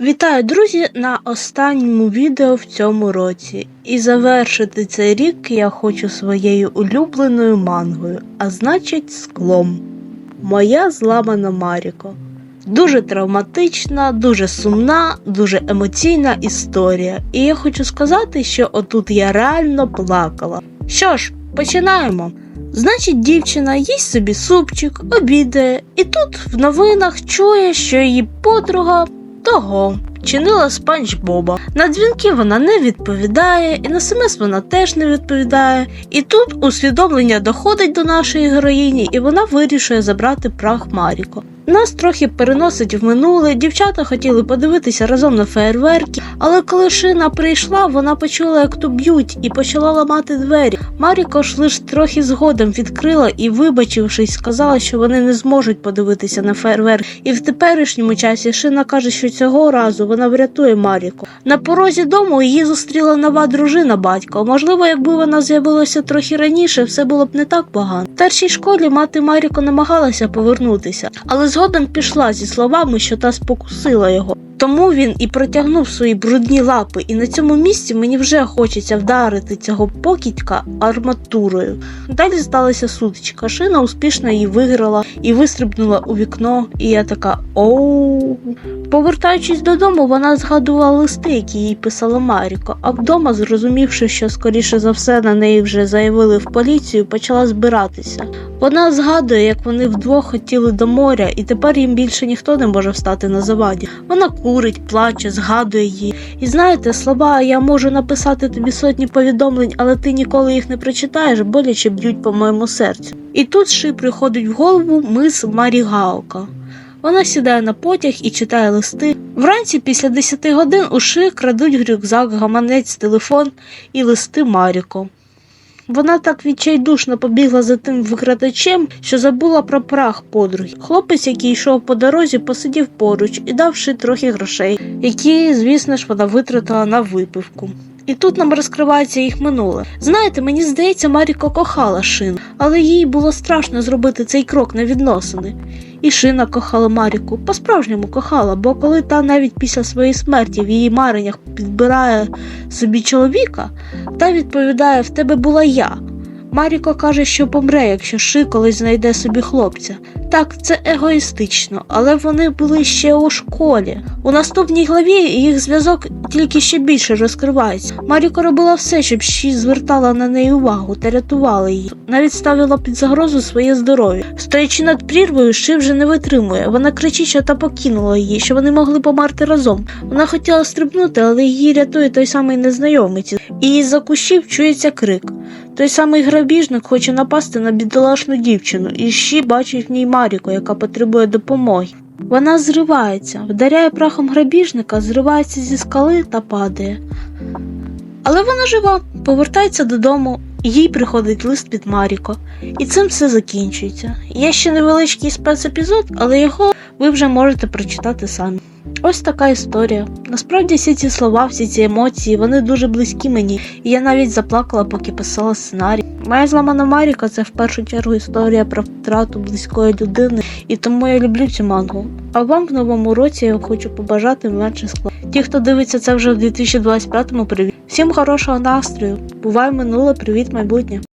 Вітаю, друзі, на останньому відео в цьому році. І завершити цей рік я хочу своєю улюбленою мангою, а значить склом. Моя зламана Маріко. Дуже травматична, дуже сумна, дуже емоційна історія. І я хочу сказати, що отут я реально плакала. Що ж, починаємо. Значить, дівчина їсть собі супчик, обідає, і тут в новинах чує, що її подруга того чинила спанч Боба. На дзвінки вона не відповідає, і на смс вона теж не відповідає. І тут усвідомлення доходить до нашої героїні, і вона вирішує забрати прах Маріко. Нас трохи переносить в минуле. Дівчата хотіли подивитися разом на фейерверки, але коли шина прийшла, вона почула, як то б'ють, і почала ламати двері. Маріко ж лиш трохи згодом відкрила і, вибачившись, сказала, що вони не зможуть подивитися на фейерверк. І в теперішньому часі шина каже, що цього разу вона врятує Маріку. На порозі дому її зустріла нова дружина батька. Можливо, якби вона з'явилася трохи раніше, все було б не так погано. В першій школі мати Маріко намагалася повернутися, але згодом пішла зі словами, що та спокусила його. Тому він і протягнув свої брудні лапи, і на цьому місці мені вже хочеться вдарити цього покидька арматурою. Далі сталася сутичка. Шина успішно її виграла і вистрибнула у вікно. І я така оу. Повертаючись додому, вона згадувала листи, які їй писала Маріко, а вдома, зрозумівши, що скоріше за все на неї вже заявили в поліцію, почала збиратися. Вона згадує, як вони вдвох хотіли до моря, і тепер їм більше ніхто не може встати на заваді. Вона курить, плаче, згадує її. І знаєте, слова я можу написати тобі сотні повідомлень, але ти ніколи їх не прочитаєш, боляче б'ють по моєму серцю. І тут ши приходить в голову мис Марігаока. Вона сідає на потяг і читає листи. Вранці після 10 годин у ши крадуть рюкзак, гаманець, телефон і листи Маріко. Вона так відчайдушно побігла за тим викрадачем, що забула про прах подруги. Хлопець, який йшов по дорозі, посидів поруч і давши трохи грошей, які, звісно ж, вона витратила на випивку. І тут нам розкривається їх минуле. Знаєте, мені здається, Маріко кохала Шин, але їй було страшно зробити цей крок на відносини. І Шина кохала Маріку, по-справжньому кохала, бо коли та навіть після своєї смерті в її мареннях підбирає собі чоловіка, та відповідає: В тебе була я. Маріко каже, що помре, якщо Ши колись знайде собі хлопця. Так, це егоїстично, але вони були ще у школі. У наступній главі їх зв'язок тільки ще більше розкривається. Маріко робила все, щоб Ші звертала на неї увагу та рятувала її. Навіть ставила під загрозу своє здоров'я. Стоячи над прірвою, Ши вже не витримує. Вона кричить, що та покинула її, що вони могли померти разом. Вона хотіла стрибнути, але її рятує той самий незнайомець. І із-за кущів чується крик. Той самий грабіжник хоче напасти на бідолашну дівчину, і ще бачить в ній Маріку, яка потребує допомоги. Вона зривається, вдаряє прахом грабіжника, зривається зі скали та падає. Але вона жива, повертається додому, їй приходить лист від Маріко. І цим все закінчується. Є ще невеличкий спецепізод, але його ви вже можете прочитати самі. Ось така історія. Насправді всі ці слова, всі ці емоції, вони дуже близькі мені, і я навіть заплакала, поки писала сценарій. Моя зламана Маріка це в першу чергу історія про втрату близької людини, і тому я люблю цю мангу. А вам в новому році я хочу побажати менше скла. Ті, хто дивиться це вже в 2025-му, привіт. Всім хорошого настрою. Бувай минуле, привіт, майбутнє.